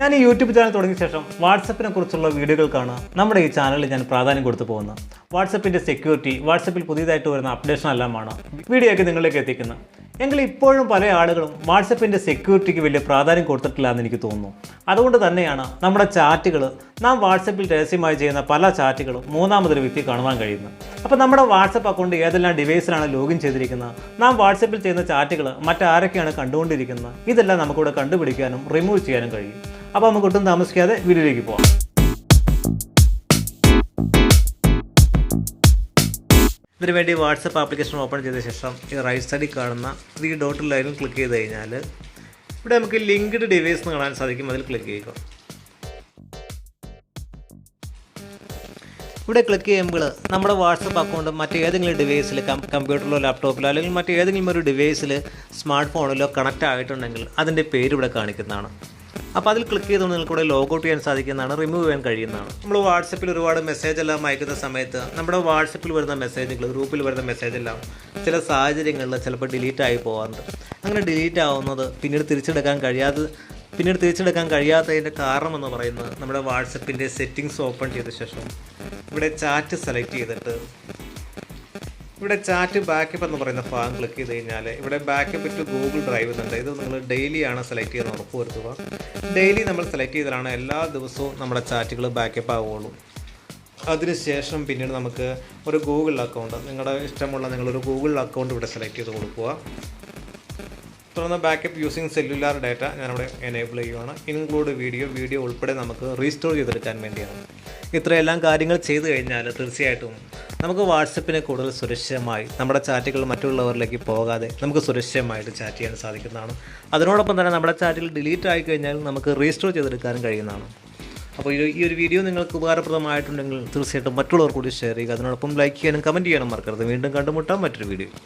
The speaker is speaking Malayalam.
ഞാൻ ഈ യൂട്യൂബ് ചാനൽ തുടങ്ങിയ ശേഷം വാട്സപ്പിനെ കുറിച്ചുള്ള വീഡിയോകൾക്കാണ് നമ്മുടെ ഈ ചാനലിൽ ഞാൻ പ്രാധാന്യം കൊടുത്തു പോകുന്നത് വാട്സപ്പിന്റെ സെക്യൂരിറ്റി വാട്സപ്പിൽ പുതിയതായിട്ട് വരുന്ന അപ്ഡേഷൻ എല്ലാമാണ് വീഡിയോ ഒക്കെ നിങ്ങളിലേക്ക് എത്തിക്കുന്നത് എങ്കിൽ ഇപ്പോഴും പല ആളുകളും വാട്സപ്പിന്റെ സെക്യൂരിറ്റിക്ക് വലിയ പ്രാധാന്യം കൊടുത്തിട്ടില്ല എന്ന് എനിക്ക് തോന്നുന്നു. അതുകൊണ്ട് തന്നെയാണ് നമ്മുടെ ചാറ്റുകൾ നാം വാട്സപ്പിൽ രഹസ്യമായി ചെയ്യുന്ന പല ചാറ്റുകളും മൂന്നാമതൊരു വ്യക്തി കാണുവാൻ കഴിയുന്നത്. അപ്പോൾ നമ്മുടെ വാട്സപ്പ് അക്കൗണ്ട് ഏതെല്ലാം ഡിവൈസിലാണ് ലോഗിൻ ചെയ്തിരിക്കുന്നത്? നാം വാട്സപ്പിൽ ചെയ്യുന്ന ചാറ്റുകൾ മറ്റാരൊക്കെയാണ് കണ്ടുകൊണ്ടിരിക്കുന്നത്? ഇതെല്ലാം നമുക്കിവിടെ കണ്ടുപിടിക്കാനും റിമൂവ് ചെയ്യാനും കഴിയും. അപ്പോൾ നമുക്ക് ഒട്ടും താമസിക്കാതെ വീഡിയോയിലേക്ക് പോകാം ഇതിനു വേണ്ടി വാട്സപ്പ് ആപ്ലിക്കേഷൻ ഓപ്പൺ ചെയ്ത ശേഷം ഈ റൈറ്റ് സൈഡിൽ കാണുന്ന ത്രീ ഡോട്ട് ലൈനിൽ ക്ലിക്ക് ചെയ്ത് കഴിഞ്ഞാൽ ഇവിടെ നമുക്ക് ലിങ്ക്ഡ് ഡിവൈസ് എന്ന് കാണാൻ സാധിക്കും. അതിൽ ക്ലിക്ക് ചെയ്യുക. ഇവിടെ ക്ലിക്ക് ചെയ്യുമ്പോൾ നമ്മുടെ വാട്സപ്പ് അക്കൗണ്ട് മറ്റേതെങ്കിലും ഡിവൈസിൽ കമ്പ്യൂട്ടറിലോ ലാപ്ടോപ്പിലോ അല്ലെങ്കിൽ മറ്റേതെങ്കിലും ഒരു ഡിവൈസിൽ സ്മാർട്ട് ഫോണിലോ കണക്റ്റ് ആയിട്ടുണ്ടെങ്കിൽ അതിന്റെ പേര് ഇവിടെ കാണിക്കുന്നതാണ്. അപ്പോൾ അതിൽ ക്ലിക്ക് ചെയ്തുകൊണ്ട് നിങ്ങൾക്ക് ഇവിടെ ലോഗൌട്ട് ചെയ്യാൻ സാധിക്കുന്നതാണ് റിമൂവ് ചെയ്യാൻ കഴിയുന്നതാണ്. നമ്മൾ വാട്സപ്പിൽ ഒരുപാട് മെസ്സേജ് എല്ലാം അയക്കുന്ന സമയത്ത് നമ്മുടെ വാട്സപ്പിൽ വരുന്ന മെസ്സേജുകൾ ഗ്രൂപ്പിൽ വരുന്ന മെസ്സേജ് എല്ലാം ചില സാഹചര്യങ്ങളിൽ ചിലപ്പോൾ ഡിലീറ്റ് ആയി പോകാറുണ്ട്. അങ്ങനെ ഡിലീറ്റ് ആവുന്നത് പിന്നീട് തിരിച്ചെടുക്കാൻ കഴിയാതെ പിന്നീട് തിരിച്ചെടുക്കാൻ കഴിയാത്തതിന്റെ കാരണം എന്ന് പറയുന്നത് നമ്മുടെ വാട്സപ്പിന്റെ സെറ്റിങ്സ് ഓപ്പൺ ചെയ്ത ശേഷം ഇവിടെ ചാറ്റ് സെലക്ട് ചെയ്തിട്ട് ഇവിടെ ചാറ്റ് ബാക്കപ്പ് എന്ന് പറയുന്ന ഭാഗം ക്ലിക്ക് ചെയ്ത് കഴിഞ്ഞാൽ ഇവിടെ ബാക്കപ്പ് ടു ഗൂഗിൾ ഡ്രൈവ് എന്നുണ്ട് ഇത് നിങ്ങൾ ഡെയിലി ആണ് സെലക്ട് ചെയ്യുന്നത് ഉറപ്പ് വരുത്തുക. ഡെയിലി നമ്മൾ സെലക്ട് ചെയ്താലാണ് എല്ലാ ദിവസവും നമ്മുടെ ചാറ്റുകൾ ബാക്കപ്പ് ആവുകയുള്ളൂ. അതിനുശേഷം പിന്നീട് നമുക്ക് ഒരു ഗൂഗിൾ അക്കൗണ്ട് നിങ്ങളുടെ ഇഷ്ടമുള്ള നിങ്ങളൊരു ഗൂഗിൾ അക്കൗണ്ട് ഇവിടെ സെലക്ട് ചെയ്ത് കൊടുക്കുക. തുടർന്ന് ബാക്കപ്പ് യൂസിങ് സെല്ലുലാർ ഡാറ്റ ഞാനിവിടെ എനേബിൾ ചെയ്യുവാണ്. ഇൻക്ലൂഡ് വീഡിയോ വീഡിയോ ഉൾപ്പെടെ നമുക്ക് റീസ്റ്റോർ ചെയ്തെടുക്കാൻ വേണ്ടിയാണ്. ഇത്രയെല്ലാം കാര്യങ്ങൾ ചെയ്തു കഴിഞ്ഞാൽ തീർച്ചയായിട്ടും നമുക്ക് വാട്സപ്പിനെ കൂടുതൽ സുരക്ഷിതമായി നമ്മുടെ ചാറ്റുകൾ മറ്റുള്ളവരിലേക്ക് പോകാതെ നമുക്ക് സുരക്ഷിതമായിട്ട് ചാറ്റ് ചെയ്യാൻ സാധിക്കുന്നതാണ്. അതിനോടൊപ്പം തന്നെ നമ്മുടെ ചാറ്റിൽ ഡിലീറ്റ് ആയി കഴിഞ്ഞാൽ നമുക്ക് റീസ്റ്റോർ ചെയ്തെടുക്കാനും കഴിയുന്നതാണ്. അപ്പോൾ ഈ- ഒരു വീഡിയോ നിങ്ങൾക്ക് ഉപകാരപ്രദമായിട്ടുണ്ടെങ്കിൽ തീർച്ചയായിട്ടും മറ്റുള്ളവർ കൂടി ഷെയർ ചെയ്യുക. അതിനോടൊപ്പം ലൈക്ക് ചെയ്യാനും കമന്റ് ചെയ്യാനും മറക്കരുത്. വീണ്ടും കണ്ടുമുട്ടാം മറ്റൊരു വീഡിയോ.